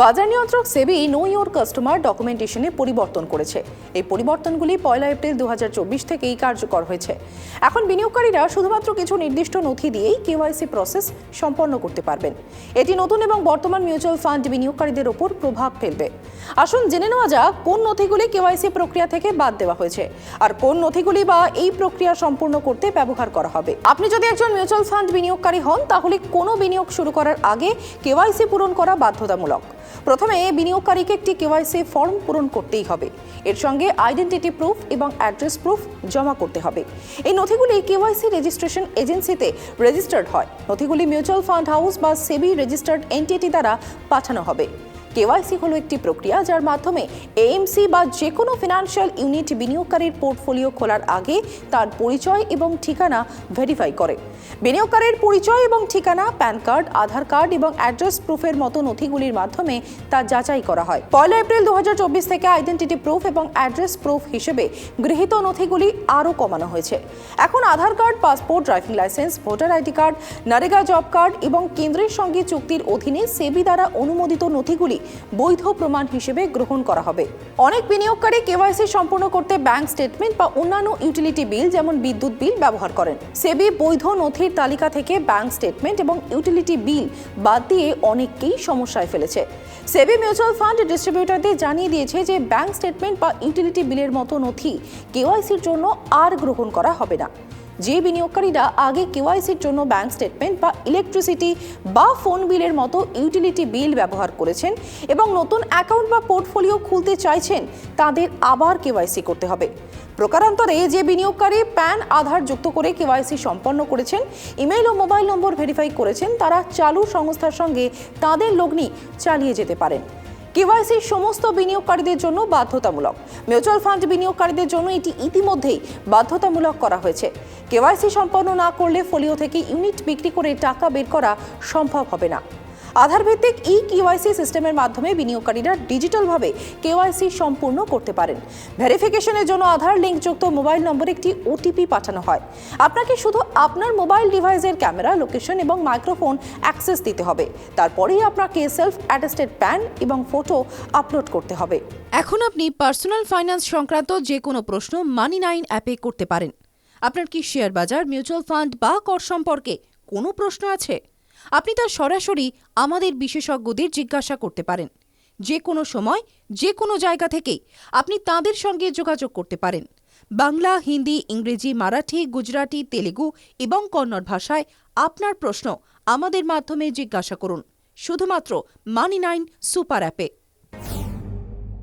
বাজার নিয়ন্ত্রক SEBI know your customer ডকুমেন্টেশনে পরিবর্তন করেছে। এই পরিবর্তনগুলি পয়লা এপ্রিল দু থেকেই কার্যকর হয়েছে। এখন বিনিয়োগকারীরা শুধুমাত্র কিছু নির্দিষ্ট নথি দিয়েই কেওয়াইসি প্রসেস সম্পন্ন করতে পারবেন। এটি নতুন এবং বর্তমান মিউচুয়াল ফান্ড বিনিয়োগকারীদের ওপর প্রভাব ফেলবে। আসুন জেনে নেওয়া যাক, কোন নথিগুলি কেওয়াইসি প্রক্রিয়া থেকে বাদ দেওয়া হয়েছে আর কোন নথিগুলি বা এই প্রক্রিয়া সম্পূর্ণ করতে ব্যবহার করা হবে। আপনি যদি একজন মিউচুয়াল ফান্ড বিনিয়োগকারী হন, তাহলে কোনো বিনিয়োগ শুরু করার আগে কেওয়াইসি পূরণ করা বাধ্যতামূলক। প্রথমে বিনিয়োগকারীকে একটি কেওয়াইসি ফর্ম পূরণ করতেই হবে। এর সঙ্গে আইডেন্টিটি প্রুফ এবং অ্যাড্রেস প্রুফ জমা করতে হবে। এই নথিগুলি কেওয়াইসি রেজিস্ট্রেশন এজেন্সিতে রেজিস্টার্ড হয়। নথিগুলি মিউচুয়াল ফান্ড হাউস বা সেবি রেজিস্টার্ড এনটিটি দ্বারা পাঠানো হবে। কেওয়াইসি হলো একটি প্রক্রিয়া যার মাধ্যমে এএমসি বা যে কোনো ফিনান্সিয়াল ইউনিট বিনিয়োগকারীর পোর্টফোলিও খোলার আগে তার পরিচয় এবং ঠিকানা ভেরিফাই করে। বিনিয়োগকারীর পরিচয় এবং ঠিকানা প্যান কার্ড আধার কার্ড এবং অ্যাড্রেস প্রুফের মতো নথিগুলির মাধ্যমে তা যাচাই করা হয়। পয়লা এপ্রিল দু হাজার চব্বিশ থেকে আইডেন্টিটি প্রুফ এবং অ্যাড্রেস প্রুফ হিসেবে গৃহীত নথিগুলি আরও কমানো হয়েছে। এখন Aadhaar card passport driving licence voter ID card NREGA job card এবং কেন্দ্রের সঙ্গে চুক্তির অধীনে সেবি দ্বারা অনুমোদিত নথিগুলি বৈধ প্রমাণ হিসেবে গ্রহণ করা হবে। অনেক বিনিয়োগকারী কেওয়াইসি সম্পূর্ণ করতে ব্যাংক স্টেটমেন্ট বা অন্যান্য ইউটিলিটি বিল যেমন বিদ্যুৎ বিল ব্যবহার করেন। সেবি বৈধ নথির তালিকা থেকে ব্যাংক স্টেটমেন্ট এবং ইউটিলিটি বিল বাদ দিয়ে অনেককেই সমস্যায় ফেলেছে। সেবি মিউচুয়াল ফান্ড ডিস্ট্রিবিউটারদের জানিয়ে দিয়েছে যে ব্যাংক স্টেটমেন্ট বা ইউটিলিটি বিলের মতো নথি কেওয়াইসির জন্য আর গ্রহণ করা হবে না। যে বিনিয়োগকারীরা আগে কেওয়াইসির জন্য ব্যাংক স্টেটমেন্ট বা ইলেকট্রিসিটি বা ফোন বিলের মতো ইউটিলিটি বিল ব্যবহার করেছেন এবং নতুন অ্যাকাউন্ট বা পোর্টফোলিও খুলতে চাইছেন, তাদের আবার কেওয়াইসি করতে হবে। প্রকারান্তরে যে বিনিয়োগকারী প্যান আধার যুক্ত করে কেওয়াইসি সম্পন্ন করেছেন ইমেল ও মোবাইল নম্বর ভেরিফাই করেছেন, তারা চালু সংস্থার সঙ্গে তাদের লগ্নি চালিয়ে যেতে পারেন। কেওয়াইসি সমস্ত বিনিয়োগকারীদের জন্য বাধ্যতামূলক। মিউচুয়াল ফান্ড বিনিয়োগকারীদের জন্য এটি ইতিমধ্যেই বাধ্যতামূলক করা হয়েছে। কেওয়াইসি সম্পন্ন না করলে ফোলিও থেকে ইউনিট বিক্রি করে টাকা বের করা সম্ভব হবে না। আধার ভিত্তিক ই কেওয়াইসি সিস্টেমের মাধ্যমে বিনিয়োগকারীরা ডিজিটালভাবে কেওয়াইসি সম্পূর্ণ করতে পারেন। ভেরিফিকেশনের জন্য আধার লিঙ্কযুক্ত মোবাইল নম্বরে একটি ওটিপি পাঠানো হয়। আপনাকে শুধু আপনার মোবাইল ডিভাইসের ক্যামেরা, লোকেশন এবং মাইক্রোফোন অ্যাক্সেস দিতে হবে। তারপরেই আপনাকে সেলফ অ্যাটেস্টেড প্যান এবং ফটো আপলোড করতে হবে। এখন আপনি পার্সোনাল ফাইন্যান্স সংক্রান্ত যে কোনো প্রশ্ন মানি নাইন অ্যাপে করতে পারেন। আপনার কি শেয়ার বাজার মিউচুয়াল ফান্ড বা কর সম্পর্কে কোনো প্রশ্ন আছে? আপনি তা সরাসরি আমাদের বিশেষজ্ঞদের জিজ্ঞাসা করতে পারেন। যে কোনো সময়, যে কোনো জায়গা থেকে আপনি তাদের সঙ্গে যোগাযোগ করতে পারেন। বাংলা, হিন্দি, ইংরেজি, মারাঠি, গুজরাটি, তেলেগু এবং কন্নড় ভাষায় আপনার প্রশ্ন আমাদের মাধ্যমে জিজ্ঞাসা করুন। শুধুমাত্র মানি নাইন সুপার অ্যাপে।